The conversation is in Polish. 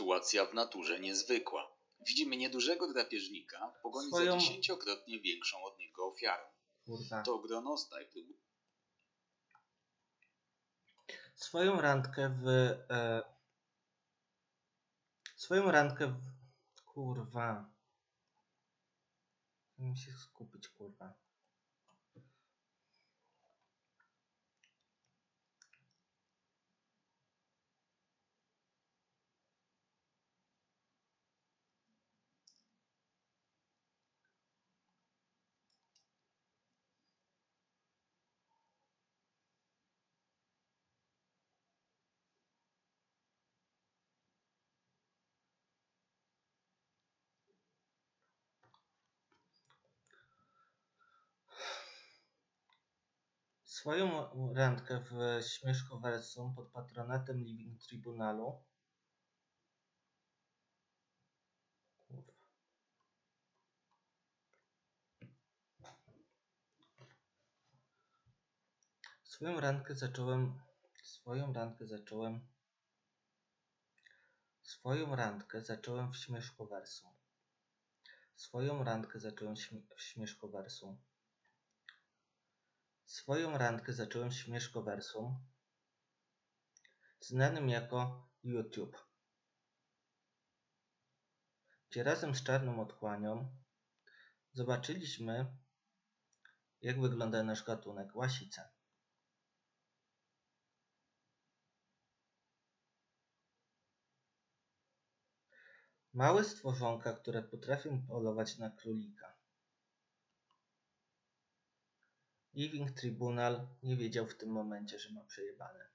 Sytuacja w naturze niezwykła. Widzimy niedużego drapieżnika w pogoni Swoją- za dziesięciokrotnie większą od niego ofiarą. Kurwa. To gronostaj próbuje Swoją randkę w... E, swoją randkę w... Kurwa. Muszę się skupić, kurwa. Swoją randkę w Śmieszkowersum pod patronatem Living Tribunalu. Swoją randkę zacząłem swoją randkę zacząłem swoją randkę zacząłem w Śmieszkowersum. Swoją randkę zacząłem w Śmieszkowersum. Swoją randkę zacząłem Śmieszkowersum, znanym jako YouTube, gdzie razem z Czarną Otchłanią zobaczyliśmy, jak wygląda nasz gatunek łasice. Małe stworzonka, które potrafią polować na królika. Living Tribunal nie wiedział w tym momencie, że ma przejebane.